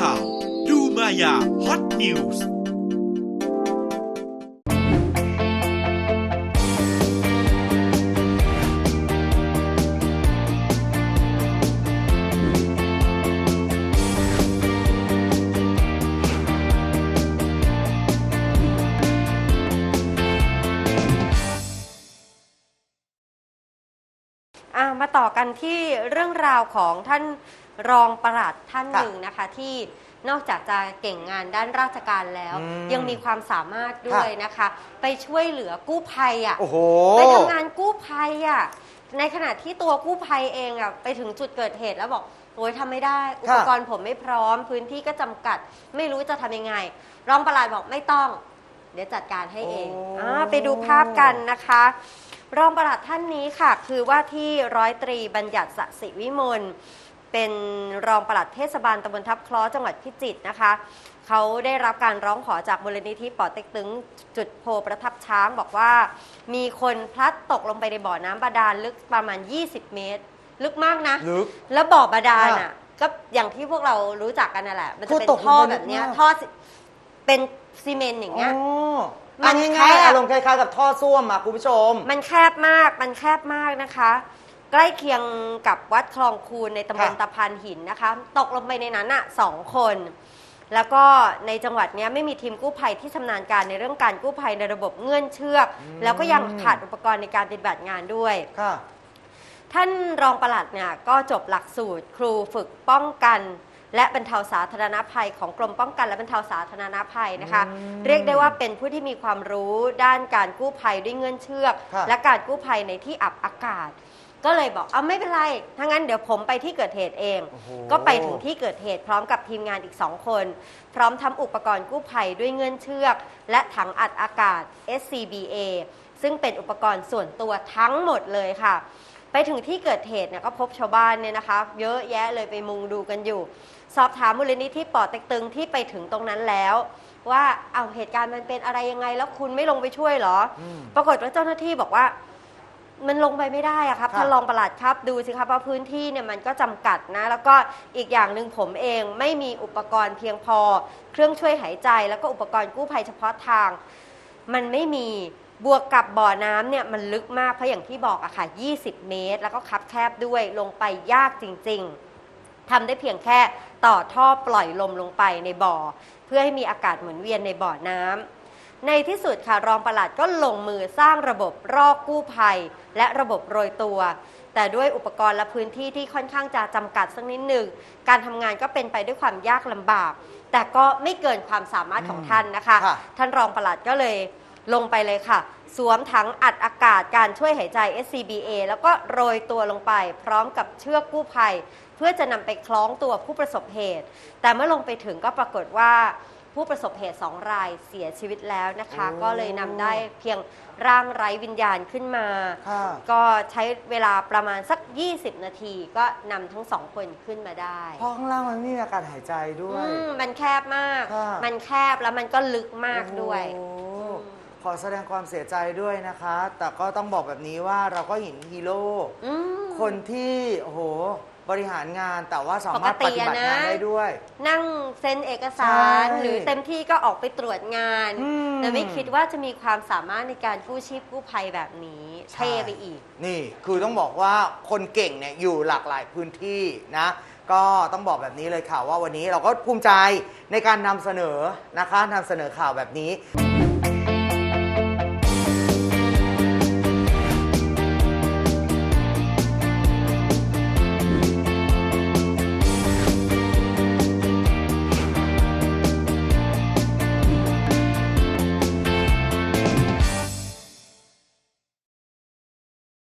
ข่าว ดูมายาฮอตนิวส์ อะมาต่อกันที่เรื่องราวของท่านรองปลัดท่านค่ะหนึ่งนะคะ ที่นอกจากจะเก่งงานด้านราชการแล้ว อืมยังมีความสามารถด้วยนะคะ ไปช่วยเหลือกู้ภัยอะโอ้โห ไปทำงานกู้ภัยอะในขณะที่ตัวกู้ภัยเองอะไปถึงจุดเกิดเหตุแล้วบอกโอ้ยทำไม่ได้ อุปกรณ์ผมไม่พร้อม พื้นที่ก็จำกัด ไม่รู้จะทำยังไง รองปลัดบอกไม่ต้อง เดี๋ยวจัดการให้เองโอ้ อ่าไปดูภาพกันนะคะ รองปลัดท่านนี้ค่ะ คือว่าที่ร้อยตรีบัญญัติสศิวิมลเป็นรองปลัดเทศบาลตำบลทับคล้อจังหวัดพิจิตรนะคะ เขาได้รับการร้องขอจากมูลนิธิป่อเต็กตึงจุดโพประทับช้างบอกว่า มีคนพลัดตกลงไปในบ่อน้ำบาดาลลึกประมาณ 20 เมตร ลึกมากนะ ลึก แล้วบ่อบาดาลค่ะอะ ก็อย่างที่พวกเรารู้จักกันนั่นแหละ มันจะเป็นคือตกลงท่อไปแบบเนี้ยลึกมากท่อสิเป็น ซีเมนต์อย่างเงี้ยอ๋อมัมันนง่ายแคบ ๆอารมณ์คล้ายๆกับท่อส้วมอะคุณผู้ชม มันแคบมาก มันแคบมากนะคะ ใกล้เคียงกับวัดคลองคูนในตำบลค่ะ ตะพานหินนะคะ ตกลงไปในนั้นอะสองคน แล้วก็ในจังหวัดเนี้ยไม่มีทีมกู้ภัยที่ชำนาญการในเรื่องการกู้ภัยในระบบเงื่อนเชือก แล้วก็ยังขาดอุปกรณ์ในการปฏิบัติงานด้วย ค่ะ ท่านรองปลัดเนี่ยก็จบหลักสูตรครูฝึกป้องกัน และบรรเทาสาธารณภัยของกรมป้องกันและบรรเทาสาธารณภัยนะคะอืมเรียกได้ว่าเป็นผู้ที่มีความรู้ด้านการกู้ภัยด้วยเงื่อนเชือกค่ะและการกู้ภัยในที่อับอากาศ ก็เลยบอกเอาไม่เป็นไรถ้างั้นเดี๋ยวผมไปที่เกิดเหตุเอง โอ้โห ก็ไปถึงที่เกิดเหตุพร้อมกับทีมงานอีก2คน พร้อมทำอุปกรณ์กู้ภัยด้วยเงื่อนเชือก และถังอัดอากาศ SCBA ซึ่งเป็นอุปกรณ์ส่วนตัวทั้งหมดเลยค่ะ ไปถึงที่เกิดเหตุเนี่ยก็พบชาวบ้านเนี่ยนะคะ เยอะแยะเลยไปมุงดูกันอยู่ สอบถามมูลนิธิป่อเต็กตึงที่ไปถึงตรงนั้นแล้ว ว่าเอาเหตุการณ์มันเป็นอะไรยังไง แล้วคุณไม่ลงไปช่วยเหรออมปรากฏว่าเจ้าหน้าที่บอกว่า มันลงไปไม่ได้อะครับค่ะท่านรองปลัดครับดูสิครับว่าพื้นที่เนี่ยมันก็จำกัดนะ แล้วก็อีกอย่างหนึ่งผมเองไม่มีอุปกรณ์เพียงพอ เครื่องช่วยหายใจ แล้วก็อุปกรณ์กู้ภัยเฉพาะทาง มันไม่มี บวกกับบ่อน้ำเนี่ยมันลึกมากเพราะอย่างที่บอกอะค่ะ 20 เมตร แล้วก็คับแคบด้วยลงไปยากจริง ๆทำได้เพียงแค่ต่อท่อปล่อยลมลงไปในบ่อ เพื่อให้มีอากาศหมุนเวียนในบ่อน้ำในที่สุดค่ะรองปลัดก็ลงมือสร้างระบบรอกกู้ภัย และระบบโรยตัว แต่ด้วยอุปกรณ์และพื้นที่ที่ค่อนข้างจะจำกัดสักนิดหนึ่งการทำงานก็เป็นไปด้วยความยากลำบาก แต่ก็ไม่เกินความสามารถของท่านนะคะค่ะท่านรองปลัดก็เลย ลงไปเลยค่ะ สวมถังอัดอากาศการช่วยหายใจ SCBA แล้วก็โรยตัวลงไป พร้อมกับเชือกกู้ภัย เพื่อจะนำไปคล้องตัวผู้ประสบเหตุ แต่เมื่อลงไปถึงก็ปรากฏว่าผู้ประสบเหตุสองรายเสียชีวิตแล้วนะคะโอ้ก็เลยนำได้เพียงร่างไร้วิญญาณขึ้นมา ค่ะก็ใช้เวลาประมาณสัก 20 นาที ก็นำทั้งสองคนขึ้นมาได้เพราะข้างล่างมันไม่มีอากาศหายใจด้วย อืมมันแคบมาก ค่ะ มันแคบแล้วมันก็ลึกมากด้วย โอ้โห ขอแสดงความเสียใจด้วยนะคะ แต่ก็ต้องบอกแบบนี้ว่าเราก็เห็นฮีโร่อืม คนที่โอ้โหบริหารงานแต่ว่าสามารถปปกติฏิบัติอะนะงานได้ด้วย นั่งเซ็นเอกสารใช่หรือเต็มที่ก็ออกไปตรวจงาน อืม แต่ไม่คิดว่าจะมีความสามารถในการกู้ชีพกู้ภัยแบบนี้ใช่เท่ไปอีก นี่คือต้องบอกว่าคนเก่งเนี่ยอยู่หลากหลายพื้นที่นะ ก็ต้องบอกแบบนี้เลยค่ะว่าวันนี้เราก็ภูมิใจในการนำเสนอนะคะนำเสนอข่าวแบบนี้